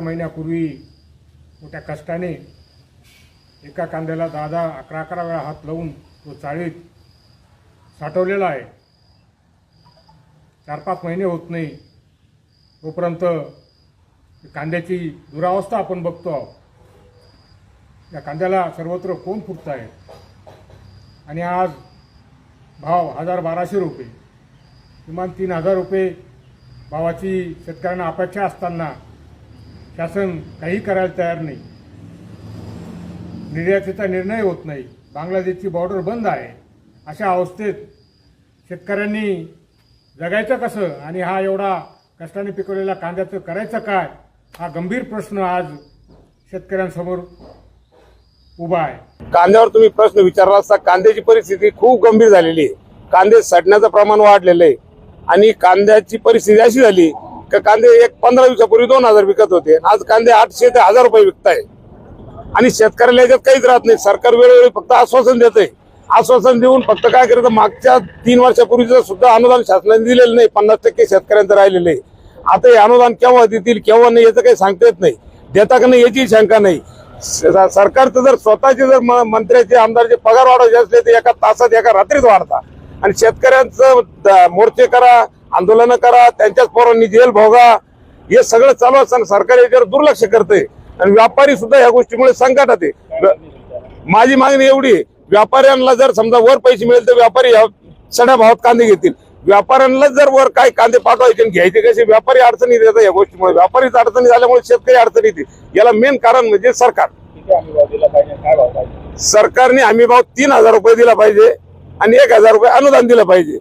महिन्यापूर्वी मोठ्या कष्टाने एका कांद्याला दहा दहा अकरा अकरा वेळा हात लावून तो चाळीत साठवलेला आहे. चार पाच महिने होत नाही. तोपर्यंत कांद्याची दुरावस्था आपण बघतो आहोत. या कांद्याला सर्वत्र कोण फुटत आहे? आणि आज भाव हजार बाराशे रुपये. किमान तीन हजार रुपये भावाची शेतकऱ्यांना अपेक्षा असताना शासन काही करायला तयार नाही. निर्यातीचा निर्णय होत नाही. बांगलादेशची बॉर्डर बंद आहे. अशा अवस्थेत शेतकऱ्यांनी जगायचं कसं आणि हा एवढा कष्टाने पिकवलेला कांद्याचं करायचं काय? हा गंभीर प्रश्न आज शेतकऱ्यांसमोर उभा आहे. कांद्यावर तुम्ही प्रश्न विचारला असता कांद्याची परिस्थिती खूप गंभीर झालेली आहे. कांदे सडण्याचं प्रमाण वाढलेलं आहे. आणि कांद्याची परिस्थिती अशी झाली का कांदे एक पंधरा दिवसापूर्वी दोन हजार विकत होते. आज कांदे आठशे ते हजार रुपये विकताय. आणि शेतकऱ्याला याच्यात काहीच राहत नाही. सरकार वेळोवेळी फक्त आश्वासन देतंय. आश्वासन देऊन फक्त काय करतं? मागच्या तीन वर्षापूर्वीचं सुद्धा अनुदान शासनाने दिलेलं नाही. पन्नास टक्के शेतकऱ्यांचं राहिलेलं आहे. आता हे अनुदान केव्हा देतील केव्हा नाही याचं काही सांगता येत नाही. देता का नाही याची शंका नाही. सरकारचं जर स्वतःचे जर मंत्र्याचे आमदारचे पगार वाढवायचे असले तर एका तासात एका रात्रीत वाढता. आणि शेतकऱ्यांचं द- मोर्चे करा आंदोलनं करा त्यांच्याच पोरांनी जेल भोगा. हे सगळं चालू असताना सरकार याच्यावर दुर्लक्ष करते आणि व्यापारी सुद्धा ह्या गोष्टीमुळे संकटात आहे. माझी मागणी एवढी व्यापाऱ्यांना जर समजा वर पैसे मिळेल तर व्यापारी सड्या भावात कांदे घेतील. व्यापाऱ्यांना जर वर काय कांदे पाठवायचे घ्यायचे कसे व्यापारी अडचणी देतात या गोष्टीमुळे. व्यापारीच अडचणी झाल्यामुळे शेतकरी अडचणी येते याला मेन कारण म्हणजे सरकार. सरकारने हमी भाव तीन हजार रुपये दिला पाहिजे आणि एक हजार रुपये अनुदान दिलं पाहिजे.